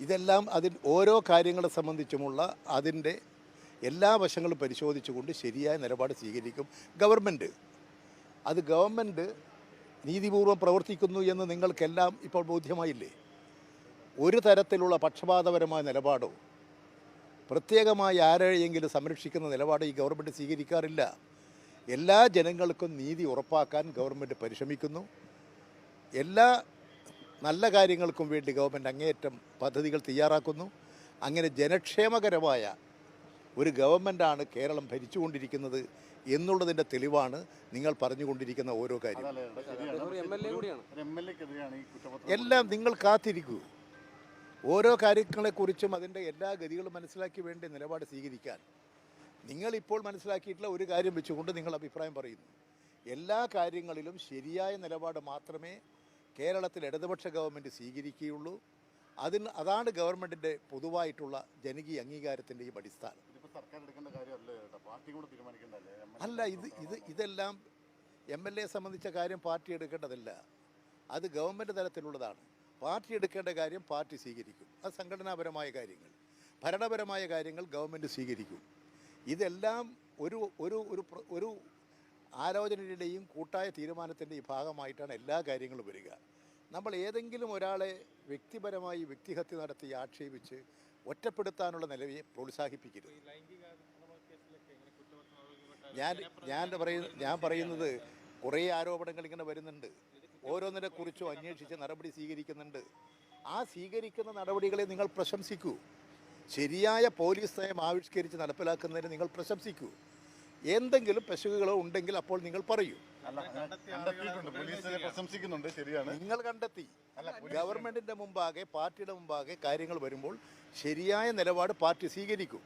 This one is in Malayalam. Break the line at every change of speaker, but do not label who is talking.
ഇതെല്ലാം അതിൽ ഓരോ കാര്യങ്ങളെ സംബന്ധിച്ചുമുള്ള അതിന്റെ എല്ലാ വശങ്ങളും പരിശോധിച്ചുകൊണ്ട് ശരിയായ നിലപാട് സ്വീകരിക്കും ഗവൺമെന്റ്. അത് ഗവൺമെന്റ് നീതിപൂർവം പ്രവർത്തിക്കുന്നു എന്ന് നിങ്ങൾക്കെല്ലാം ഇപ്പോൾ ബോധ്യമായില്ലേ? ഒരു തരത്തിലുള്ള പക്ഷപാതപരമായ നിലപാടോ പ്രത്യേകമായി ആരെയെങ്കിലും സംരക്ഷിക്കുന്ന നിലപാട് ഈ ഗവൺമെന്റ് സ്വീകരിക്കാറില്ല. എല്ലാ ജനങ്ങൾക്കും നീതി ഉറപ്പാക്കാൻ ഗവൺമെന്റ് പരിശ്രമിക്കുന്നു. എല്ലാ നല്ല കാര്യങ്ങൾക്കും വേണ്ടി ഗവൺമെന്റ് അങ്ങേയറ്റം പദ്ധതികൾ തയ്യാറാക്കുന്നു. അങ്ങനെ ജനക്ഷേമകരമായ ഒരു ഗവൺമെന്റാണ് കേരളം ഭരിച്ചുകൊണ്ടിരിക്കുന്നത് എന്നുള്ളതിന്റെ തെളിവാണ് നിങ്ങൾ പറഞ്ഞുകൊണ്ടിരിക്കുന്ന ഓരോ കാര്യം. എല്ലാം നിങ്ങൾ കാത്തിരിക്കൂ. ഓരോ കാര്യങ്ങളെക്കുറിച്ചും അതിന്റെ എല്ലാ ഗതികളും മനസ്സിലാക്കി വേണ്ടി നിലപാട് സ്വീകരിക്കാൻ. നിങ്ങളിപ്പോൾ മനസ്സിലാക്കിയിട്ടുള്ള ഒരു കാര്യം വെച്ചുകൊണ്ട് നിങ്ങൾ അഭിപ്രായം പറയുന്നു. എല്ലാ കാര്യങ്ങളിലും ശരിയായ നിലപാട് മാത്രമേ കേരളത്തിൽ ഇടതുപക്ഷ ഗവൺമെന്റ് സ്വീകരിക്കുകയുള്ളൂ. അതിന് അതാണ് ഗവൺമെന്റിന്റെ പൊതുവായിട്ടുള്ള ജനകീയ അംഗീകാരത്തിന്റെയും അടിസ്ഥാനം. അല്ല ഇത് ഇത് ഇതെല്ലാം എം എൽ എ സംബന്ധിച്ച കാര്യം പാർട്ടി എടുക്കേണ്ടതല്ല. അത് ഗവൺമെന്റ് തലത്തിലുള്ളതാണ്. പാർട്ടി എടുക്കേണ്ട കാര്യം പാർട്ടി സ്വീകരിക്കും. അത് സംഘടനാപരമായ കാര്യങ്ങൾ. ഭരണപരമായ കാര്യങ്ങൾ ഗവൺമെന്റ് സ്വീകരിക്കും. ഇതെല്ലാം ഒരു ഒരു ഒരു ആലോചനയുടെയും കൂട്ടായ തീരുമാനത്തിന്റെയും ഭാഗമായിട്ടാണ് എല്ലാ കാര്യങ്ങളും വരിക. നമ്മൾ ഏതെങ്കിലും ഒരാളെ വ്യക്തിപരമായി വ്യക്തിഹത്യ നടത്തി ആക്ഷേപിച്ച് ഒറ്റപ്പെടുത്താനുള്ള നിലവിയെ പ്രോത്സാഹിപ്പിക്കരുത്. ഞാൻ ഞാൻ പറയുന്ന ഞാൻ പറയുന്നത് കുറേ ആരോപണങ്ങൾ ഇങ്ങനെ വരുന്നുണ്ട്. ഓരോന്നിനെ കുറിച്ചും അന്വേഷിച്ച് നടപടി സ്വീകരിക്കുന്നുണ്ട്. ആ സ്വീകരിക്കുന്ന നടപടികളെ നിങ്ങൾ പ്രശംസിക്കൂ. ശരിയായ പോലീസ് നയം ആവിഷ്കരിച്ച് നടപ്പിലാക്കുന്നതിന് നിങ്ങൾ പ്രശംസിക്കൂ. എന്തെങ്കിലും പെശുകളോ ഉണ്ടെങ്കിൽ അപ്പോൾ നിങ്ങൾ പറയൂ.
പ്രശംസിക്കുന്നുണ്ട് ശരിയാണ്.
നിങ്ങൾ കണ്ടെത്തി. ഗവൺമെന്റിന്റെ മുമ്പാകെ പാർട്ടിയുടെ മുമ്പാകെ കാര്യങ്ങൾ വരുമ്പോൾ ശരിയായ നിലപാട് പാർട്ടി സ്വീകരിക്കും.